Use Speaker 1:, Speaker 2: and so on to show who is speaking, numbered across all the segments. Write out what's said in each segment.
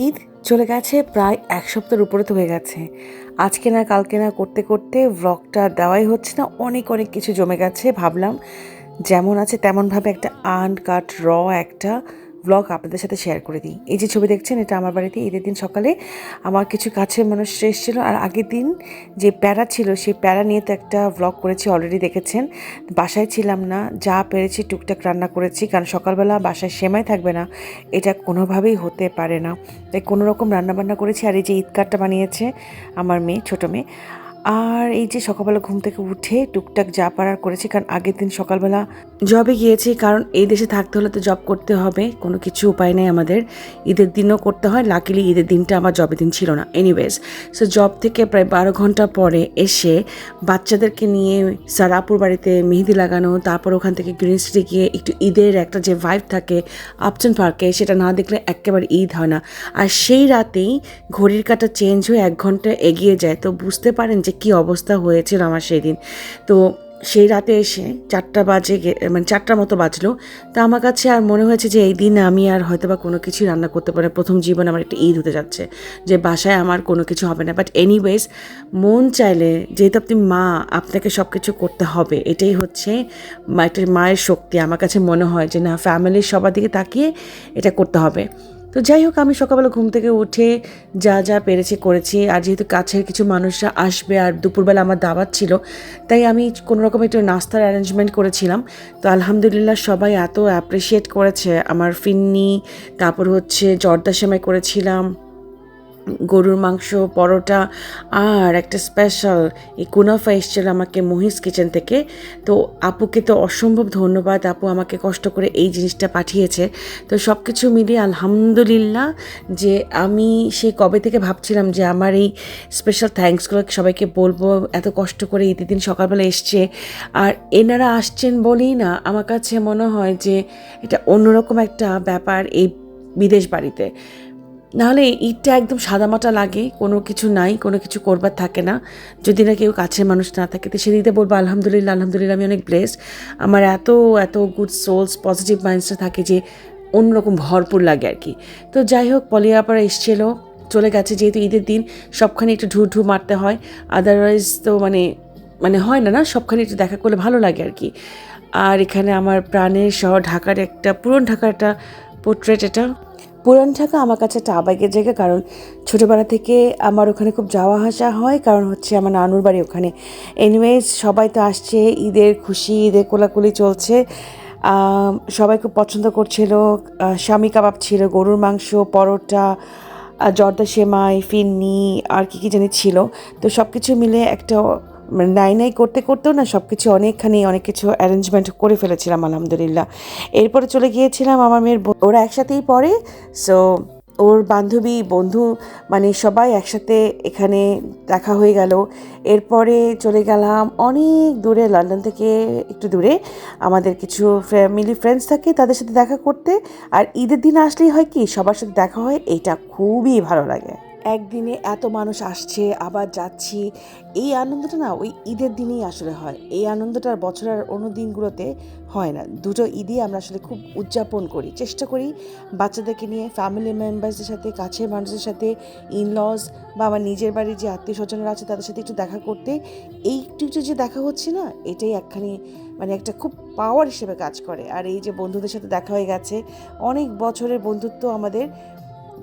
Speaker 1: ঈদ চলে গেছে প্রায় এক সপ্তাহের উপরে তো হয়ে গেছে। আজকে না, কালকে না করতে করতে ব্লগটা দেওয়াই হচ্ছে না, অনেক অনেক কিছু জমে গেছে ভাবলাম। যেমন আছে তেমনভাবে একটা আনকাট র একটা ব্লগ আপনাদের সাথে শেয়ার করে দিই। এই যে ছবি দেখছেন, এটা আমার বাড়িতে ঈদের দিন সকালে আমার কিছু কাছের মানুষ এসেছিল আর আগের দিন যে প্যারা ছিল, সেই প্যারা নিয়ে তো একটা ব্লগ করেছি অলরেডি দেখেছেন। বাসায় ছিলাম না, যা পেরেছি টুকটাক রান্না করেছি, কারণ সকালবেলা বাসায় সেমাই থাকবে না, এটা কোনোভাবেই হতে পারে না। তাই কোনো রকম রান্নাবান্না করেছি আর এই যে ঈদকারটা বানিয়েছে আমার মেয়ে, ছোটো মেয়ে। আর এই যে সকালবেলা ঘুম থেকে উঠে টুকটাক যা পারার করেছি, কারণ আগের দিন সকালবেলা জবে গিয়েছি, কারণ এই দেশে থাকতে হলে তো জব করতে হবে, কোনো কিছু উপায় নেই আমাদের। ঈদের দিনও করতে হয় লাকিলি ঈদের দিনটা আমার জবের দিন ছিল না। এনিওয়েজ সো জব থেকে প্রায় বারো ঘণ্টা পরে এসে বাচ্চাদেরকে নিয়ে সারাপুর বাড়িতে মেহেদি লাগানো, তারপর ওখান থেকে গ্রিন সিটি গিয়ে একটু ঈদের একটা যে ভাইব থাকে আপচন পার্কে সেটা না দেখলে একেবারে ঈদ হয় না। আর সেই রাতেই ঘড়ির কাটা চেঞ্জ হয়ে এক ঘণ্টা এগিয়ে যায়, তো বুঝতে পারেন যে কী অবস্থা হয়েছিল আমার সেই দিন তো সেই রাতে এসে চারটা বাজে মানে চারটার মতো বাজলো। তা আমার কাছে আর মনে হয়েছে যে এই দিন আমি আর হয়তো বা কোনো কিছুই রান্না করতে পারি প্রথম জীবন আমার একটা ঈদ হতে যাচ্ছে যে বাসায় আমার কোনো কিছু হবে না। বাট এনিওয়েজ মন চাইলে যেহেতু আপনি মা, আপনাকে সব কিছু করতে হবে। এটাই হচ্ছে একটা মায়ের শক্তি। আমার কাছে মনে হয় যে না ফ্যামিলির সবার দিকে তাকিয়ে এটা করতে হবে। তো যাই হোক, আমি সকালবেলা ঘুম থেকে উঠে যা যা পেরেছি করেছি। আর যেহেতু কাছের কিছু মানুষরা আসবে, আর দুপুরবেলা আমার দাওয়াত ছিল, তাই আমি কোনো রকম একটু নাস্তার অ্যারেঞ্জমেন্ট করেছিলাম। তো আলহামদুলিল্লাহ সবাই এত অ্যাপ্রিসিয়েট করেছে। আমার ফিন্নি, তারপর হচ্ছে জর্দা করেছিলাম। গরুর মাংস, পরোটা আর একটা স্পেশাল এই কুনাফা এসেছিল আমাকে মহিষ কিচেন থেকে। তো আপুকে তো অসম্ভব ধন্যবাদ, আপু আমাকে কষ্ট করে এই জিনিসটা পাঠিয়েছে। তো সব কিছু মিলিয়ে আলহামদুলিল্লাহ যে আমি সেই কবে থেকে ভাবছিলাম যে আমার এই স্পেশাল থ্যাঙ্কসগুলো সবাইকে বলব, এত কষ্ট করে ঈদের দিন সকালবেলা এসছে। আর এনারা আসছেন বলেই না, আমার কাছে মনে হয় যে এটা অন্যরকম একটা ব্যাপার এই বিদেশ বাড়িতে। নাহলে ঈদটা একদম সাদামাটা লাগে, কোনো কিছু নাই, কোনো কিছু করবার থাকে না। যদি না কেউ কাছের মানুষ না থাকে, তো সেদিকে বলব, আলহামদুলিল্লাহ আলহামদুলিল্লাহ, আমি অনেক ব্লেসড আমার এত এত গুড সোলস পজিটিভ মাইন্ডসটা থাকে যে, অন্যরকম ভরপুর লাগে আর কি। তো যাই হোক পলিয়াপাড়া এসছিলো, চলে গেছে যেহেতু ঈদের দিন, সবখানে একটু ঢু ঢু মারতে হয়। আদারওয়াইজ তো মানে মানে হয় না না? সবখানে একটু দেখা করলে ভালো লাগে আর কি। আর এখানে আমার প্রাণের শহর ঢাকার একটা, পুরন ঢাকার একটা পোর্ট্রেট এটা। পুরান ঢাকা আমার কাছে একটা আবেগের জায়গা, কারণ ছোটোবেলা থেকে আমার ওখানে খুব যাওয়া আসা হয়, কারণ হচ্ছে আমার নানুর বাড়ি ওখানে। এনিওয়েজ সবাই তো আসছে, ঈদের খুশি, ঈদের কোলাকুলি চলছে। সবাই খুব পছন্দ করছিল স্বামী কাবাব ছিল, গরুর মাংস, পরোটা জর্দা সেমাই, ফিন্নি, আর কি কি জানি ছিল। তো সব কিছু মিলে একটা নাই নাই করতে করতেও না সব কিছু অনেকখানি অনেক কিছু অ্যারেঞ্জমেন্ট করে ফেলেছিলাম, আলহামদুলিল্লাহ। এরপরে চলে গিয়েছিলাম আমার মেয়ের ওরা একসাথেই পড়ে সো ওর বান্ধবী, বন্ধু মানে সবাই একসাথে এখানে দেখা হয়ে গেল। এরপরে চলে গেলাম অনেক দূরে, লন্ডন থেকে একটু দূরে। আমাদের কিছু ফ্যামিলি ফ্রেন্ডস থাকে তাদের সাথে দেখা করতে। আর ঈদের দিন আসলেই হয় কি, সবার সাথে দেখা হয়, এইটা খুবই ভালো লাগে। একদিনে এত মানুষ আসছে, আবার যাচ্ছি। এই আনন্দটা না ওই ঈদের দিনেই আসলে হয়। এই আনন্দটা বছরের অন্য দিনগুলোতে হয় না। দুটো ঈদই আমরা আসলে খুব উদযাপন করি। চেষ্টা করি বাচ্চাদেরকে নিয়ে ফ্যামিলি মেম্বার্সদের সাথে, কাছের মানুষদের সাথে ইনলজ বা আমার নিজের বাড়ির যে আত্মীয় স্বজনরা আছে তাদের সাথে একটু দেখা করতে। এই একটু যে দেখা হচ্ছে না, এটাই একখানি মানে একটা খুব পাওয়ার হিসেবে কাজ করে। আর এই যে বন্ধুদের সাথে দেখা হয়ে গেছে, অনেক বছরের বন্ধুত্ব আমাদের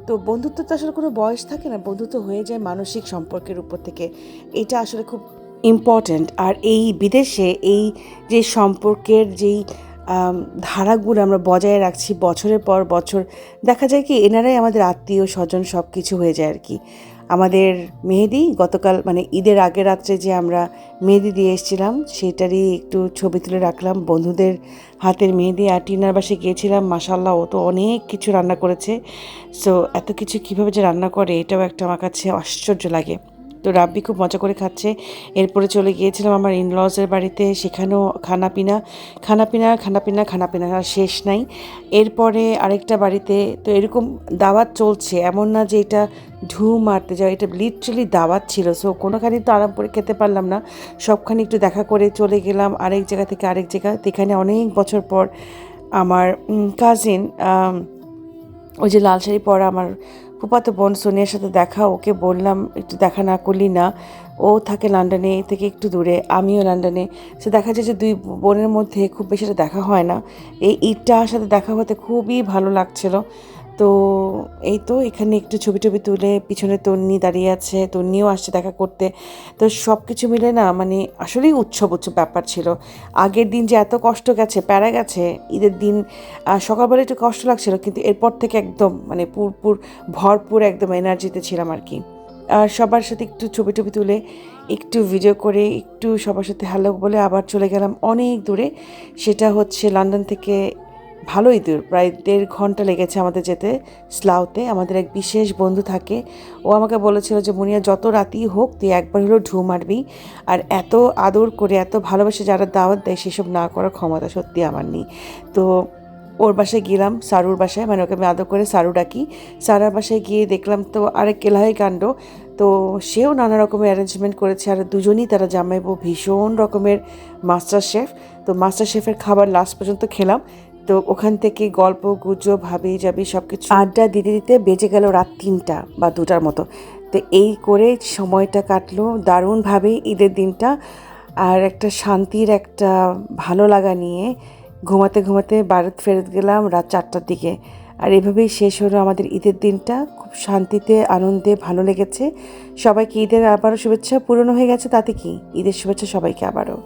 Speaker 1: তো বন্ধুত্ব তো আসলে কোনো বয়স থাকে না, বন্ধুত্ব হয়ে যায় মানসিক সম্পর্কের উপর থেকে। এটা আসলে খুব ইম্পর্ট্যান্ট আর এই বিদেশে এই যে সম্পর্কের যেই ধারাগুলো আমরা বজায় রাখছি বছরের পর বছর, দেখা যায় কি এনারাই আমাদের আত্মীয় স্বজন সব কিছু হয়ে যায় আর কি। আমাদের মেহেদি গতকাল মানে ঈদের আগের রাত্রে যে আমরা মেহেদি দিয়ে এসেছিলাম, সেটারই একটু ছবি তুলে রাখলাম। বন্ধুদের হাতের মেহেদি আর টিনার বাসে গিয়েছিলাম মাসাল্লাহ ও তো অনেক কিছু রান্না করেছে। সো এত কিছু কীভাবে যে রান্না করে, এটাও একটা আমার কাছে আশ্চর্য লাগে। তো রাব্বি খুব মজা করে খাচ্ছে। এরপরে চলে গিয়েছিলাম আমার ইনলজের বাড়িতে, সেখানেও খানাপিনা খানাপিনা খানাপিনা খানাপিনা, আর শেষ নাই। এরপরে আরেকটা বাড়িতে, তো এরকম দাওয়াত চলছে, এমন না যে এটা ঢু মারতে যাও এটা লিটারালি দাওয়াত ছিল। সো কোনোখানি তো আরাম করে খেতে পারলাম না। সবখানি একটু দেখা করে চলে গেলাম, আরেক জায়গা থেকে আরেক জায়গা। এখানে অনেক বছর পর আমার কাজিন ওই যে লাল শাড়ি পরা আমার ফুপাতো বোন সোনিয়ার সাথে দেখা, ওকে বললাম, একটু দেখা না করলি না। ও থাকে লন্ডনে থেকে একটু দূরে, আমিও লন্ডনে। সে দেখা যায় যে দুই বোনের মধ্যে খুব বেশি দেখা হয় না। এই ঈদটার সাথে দেখা হতে খুবই ভালো লাগছিল। তো এই তো এখানে একটু ছবি টবি তুলে পিছনে তন্নি দাঁড়িয়ে আছে, তন্নিও আসছে দেখা করতে। তো সব কিছু মিলে না মানে আসলেই উৎসব উৎসব ব্যাপার ছিল। আগের দিন যে এত কষ্ট গেছে, প্যারা গেছে, ঈদের দিন সকালবেলা একটু কষ্ট লাগছিল, কিন্তু এরপর থেকে একদম মানে পুরপুর, ভরপুর একদম এনার্জিতে ছিলাম আর কি। আর সবার সাথে একটু ছবি টবি তুলে, একটু ভিডিও করে, একটু সবার সাথে হ্যালো বলে আবার চলে গেলাম অনেক দূরে। সেটা হচ্ছে লন্ডন থেকে ভালোই দূর প্রায় দেড় ঘণ্টা লেগেছে আমাদের যেতে স্লাউতে। আমাদের এক বিশেষ বন্ধু থাকে, ও আমাকে বলেছিল যে, মুনিয়া, যত রাতই হোক, তুই একবার হলেও ঢু মারবি। আর এত আদর করে, এত ভালোবাসে যারা দাওয়াত দেয়, সেসব না করার ক্ষমতা সত্যি আমার নেই। তো ওর বাসায় গেলাম, সারুর বাসায় মানে ওকে আমি আদর করে সারু ডাকি। সারার বাসায় গিয়ে দেখলাম তো আরেক কেলাহি কাণ্ড। তো সেও নানা রকমের অ্যারেঞ্জমেন্ট করেছে, আর দুজনই তারা জামাইবো ভীষণ রকমের মাস্টার শেফ তো মাস্টার শেফের খাবার লাস্ট পর্যন্ত খেলাম। তো ওখান থেকে গল্প, গুজব ভাবি যাবি সব কিছু আড্ডা দিতে দিতে বেজে গেল রাত তিনটা বা দুটার মতো। তো এই করে সময়টা কাটলো দারুণভাবে ঈদের দিনটা। আর একটা শান্তির একটা ভালো লাগা নিয়ে ঘুমাতে ঘুমাতে ভারত ফেরত গেলাম রাত চারটার দিকে। আর এভাবেই শেষ হলো আমাদের ঈদের দিনটা। খুব শান্তিতে, আনন্দে ভালো লেগেছে। সবাইকে ঈদের আবারও শুভেচ্ছা। পূরণ হয়ে গেছে তাতে কি? ঈদের শুভেচ্ছা সবাইকে আবারও।